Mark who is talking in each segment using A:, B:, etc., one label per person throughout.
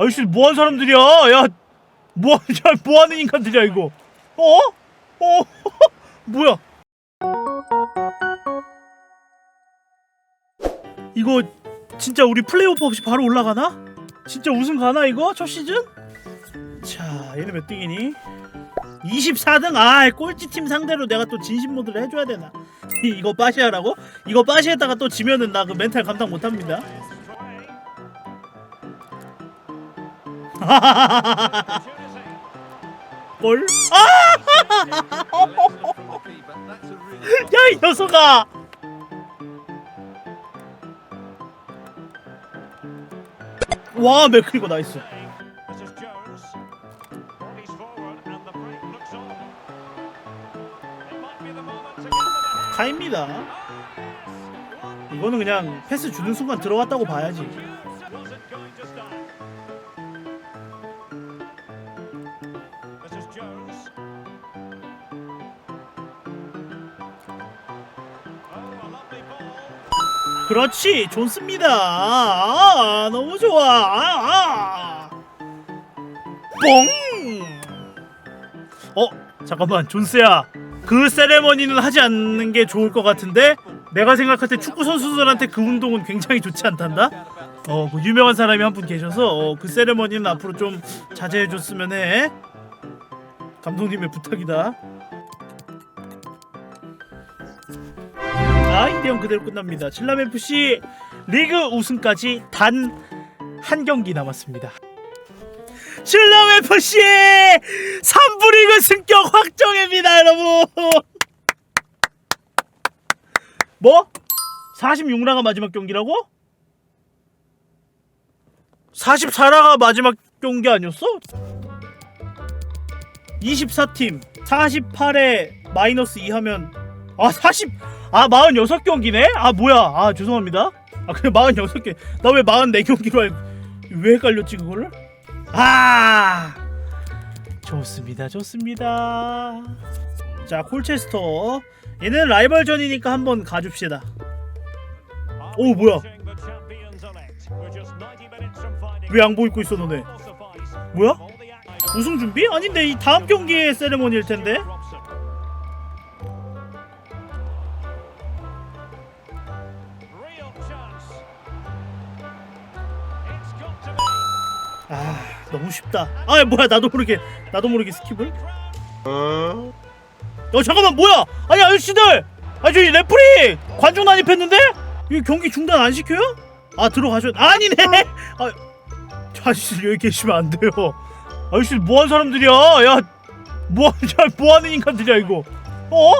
A: 아저씨 뭐하는 사람들이야? 야, 뭐, 야, 뭐하는 인간들이야 이거? 어? 어? 뭐야? 이거 진짜 우리 플레이오프 없이 바로 올라가나? 진짜 우승 가나 이거 첫 시즌? 자, 얘는 몇 등이니? 24등. 아, 꼴찌 팀 상대로 내가 또 진심 모드를 해줘야 되나? 이- 이거 빠시하라고? 이거 빠시했다가 또 지면은 나 그 멘탈 감당 못합니다. 꼴? 아! 야, 이 녀석아! 와, 맥크리고 나이스. 카입니다. 이거는 그냥 패스 주는 순간 들어갔다고 봐야지. 그렇지, 좋습니다. 아, 너무 좋아. 아, 아. 뽕! 어, 잠깐만, 존스야. 그 세레머니는 하지 않는 게 좋을 것 같은데 내가 생각할 때 축구 선수들한테 그 운동은 굉장히 좋지 않단다. 어, 그 유명한 사람이 한 분 계셔서 어, 그 세레머니는 앞으로 좀 자제해 줬으면 해. 감독님의 부탁이다. 아, 2대0 그대로 끝납니다. 칠람 FC 리그 우승까지 단 한 경기 남았습니다. 칠람 FC 3부 리그 승격 확정입니다, 여러분. 뭐? 46라가 마지막 경기라고? 44라가 마지막 경기 아니었어? 24팀 48에 마이너스 2 하면 아 40, 아 46경기네? 아 뭐야 아 죄송합니다 아 그냥 46개 나 왜 44경기로 알고 왜 헷갈렸지 그거를? 아 좋습니다 좋습니다 자 콜체스터 얘는 라이벌전이니까 한번 가줍시다 오, 뭐야?
B: Watching the champions elect. We're just 90 minutes from finding
A: 왜 양보 입고 있어 너네. 뭐야? 우승 준비? 아닌데 이 다음 경기의 세레머니일 텐데 너무 쉽다. 아 뭐야 나도 모르게 나도 모르게 스킵을? 어 잠깐만 뭐야? 아니 아저씨들! 아니 저기 레프리! 관중 난입했는데? 이 경기 중단 안 시켜요? 아 들어가셨 아니네! 아 아저씨 여기 계시면 안 돼요. 아저씨 뭐하는 사람들이야? 야 뭐, 야, 뭐하는 인간들이야 이거? 어?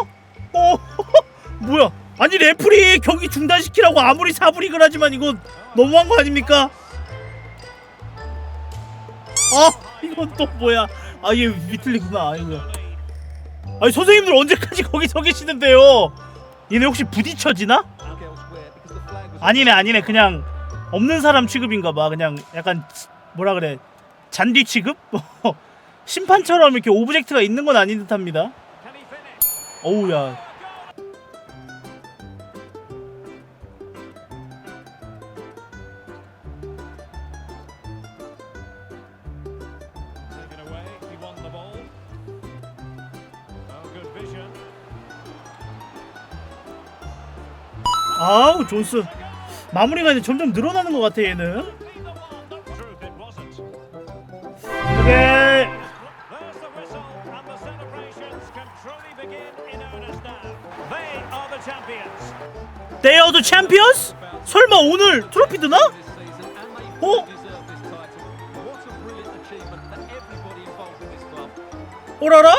A: 어? 뭐야? 아니 레프리 경기 중단시키라고 아무리 사부리글 하지만 이거 너무한 거 아닙니까? 아 이건 또 뭐야? 아얘 위틀리구나 아이고야 아니 선생님들 언제까지 거기 서 계시는데요? 얘네 혹시 부딪혀지나? 아니네 아니네. 그냥 없는 사람 취급인가 봐. 그냥 약간 뭐라 그래? 잔디 취급? 심판처럼 이렇게 오브젝트가 있는 건 아닌 듯합니다? 어우야 아우 존스 마무리가 이제 점점 늘어나는 것 같아 얘는. 오케이.
B: They are the champions.
A: 설마 오늘 트로피 드나? 어? 오라라?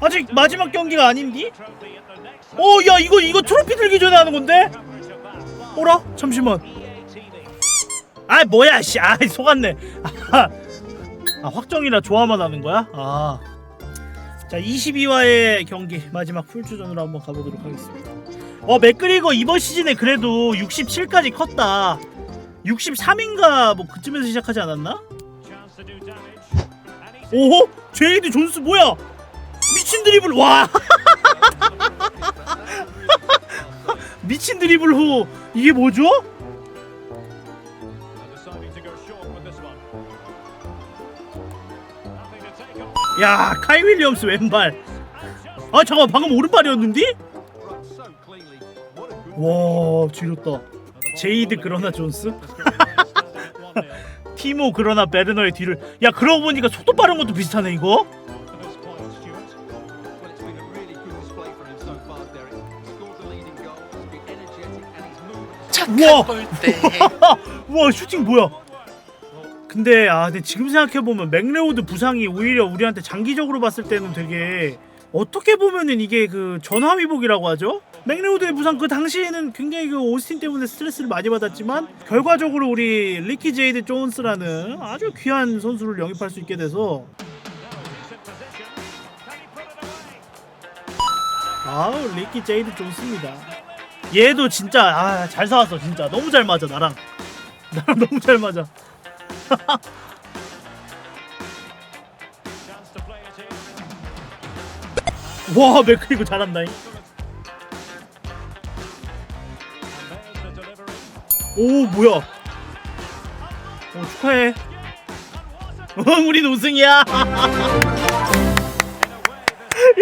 A: 아직 마지막 경기가 아닌디? 어, 야 이거 이거 트로피 들기 전에 하는 건데? 오라? 잠시만. 아 뭐야 씨. 아 속았네. 아, 아 확정이라 좋아만 하는 거야? 아. 자 22화의 경기 마지막 풀주전으로 한번 가보도록 하겠습니다. 어 맥그리거 이번 시즌에 그래도 67까지 컸다. 63인가 뭐 그쯤에서 시작하지 않았나? 오호? 제이드 존스 뭐야? 미친 드리블 와 미친 드리블 후 이게 뭐죠? 야 카이 윌리엄스 왼발 아 잠깐 방금 오른발이었는데? 와 지렸다 제이드 그러나 존스? 티모 그러나 베르너의 뒤를 야 그러고 보니까 속도 빠른 것도 비슷하네 이거 우와.
C: 볼때.
A: 우와 슈팅 뭐야? 근데 아 근데 지금 생각해 보면 맥레오드 부상이 오히려 우리한테 장기적으로 봤을 때는 되게 어떻게 보면은 이게 그 전화위복이라고 하죠? 맥레오드의 부상 그 당시에는 굉장히 그 오스틴 때문에 스트레스를 많이 받았지만 결과적으로 우리 리키 제이드 존스라는 아주 귀한 선수를 영입할 수 있게 돼서. 아우 리키 제이드 존스입니다 얘도 진짜 아 잘 사왔어 진짜. 너무 잘 맞아 나랑. 나랑 너무 잘 맞아. 와 맥크 이거 잘한다잉. 오 뭐야? 오 축하해. 어, 우린 우승이야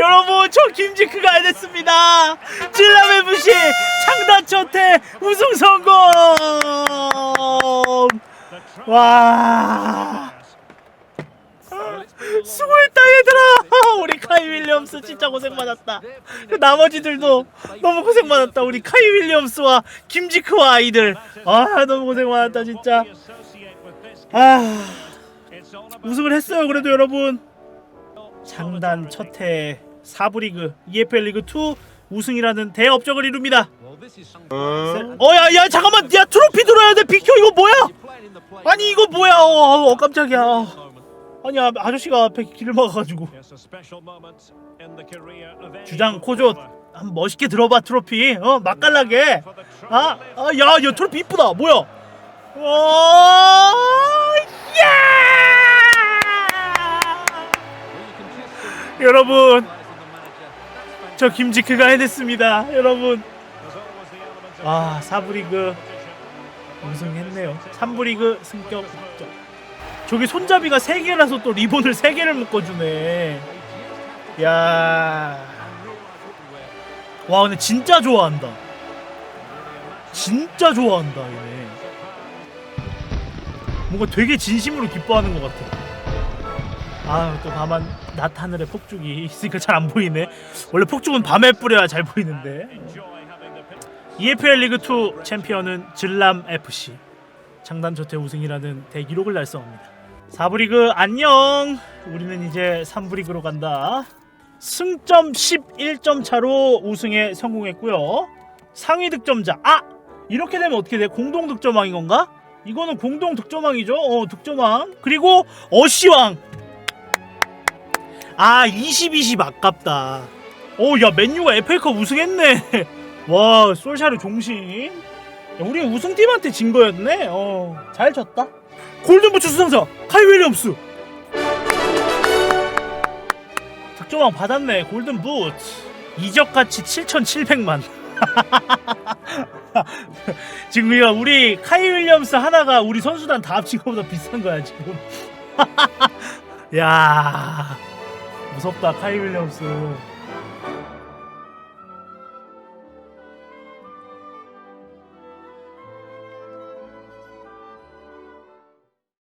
A: 여러분 저 김지크가 해냈습니다. 찔라메 부시 창단 첫해 우승 성공. 와. 수고했다 얘들아. 우리 카이 윌리엄스 진짜 고생 많았다. 그 나머지들도 너무 고생 많았다. 우리 카이 윌리엄스와 김지크와 아이들. 아 너무 고생 많았다 진짜. 아. 우승을 했어요 그래도 여러분. 장단 첫해 4부 리그 EFL 리그 2 우승이라는 대업적을 이룹니다
D: this is
A: 어야 야 잠깐만 야 트로피 들어야 돼 비켜 이거 뭐야. 아니 이거 뭐야 어, 어 깜짝이야. 아니 아, 아저씨가 앞에 길을 막아가지고 주장. 코조 한번 멋있게 들어봐 트로피 어 맛깔나게
B: try.
A: 아아야야 트로피 이쁘다 뭐야 와 야!
D: Just see
A: 여러분 저 김지크가 해냈습니다. 여러분. 아 4부 리그
B: competition.
A: 우승했네요. 3부 리그 승격 득점 저기 손잡이가 3개라서 또 리본을 3개를 묶어주네. 야. 와 근데 진짜 좋아한다. 진짜 좋아한다 얘네. 뭔가 되게 진심으로 기뻐하는 것 같아. 아또 다만 낮 하늘에 폭죽이 있으니까 잘 안 보이네 원래 폭죽은 밤에 뿌려야 잘 보이는데. EFL 리그 2 챔피언은 질람 FC 창단 조태 우승이라는 대기록을 달성합니다. 4부 리그 안녕. 우리는 이제 3부 리그로 간다. 승점 11점 차로 우승에 성공했고요. 상위 득점자 아 이렇게 되면 어떻게 돼? 공동 득점왕인 건가? 이거는 공동 득점왕이죠. 어 득점왕 그리고 어시왕. 아 20, 20 아깝다. 어야 맨유가 FA컵 우승했네. 와 솔샤르 종신. 야, 우리 우승팀한테 진 거였네. 어잘 졌다. 골든부츠 수상자 카이 윌리엄스. 득점왕 받았네 골든부츠. 이적가치 7,700만. 지금 우리가 우리 카이 윌리엄스 하나가 우리 선수단 다 합친 것보다 비싼 거야 지금. 야 무섭다 카이 윌리엄스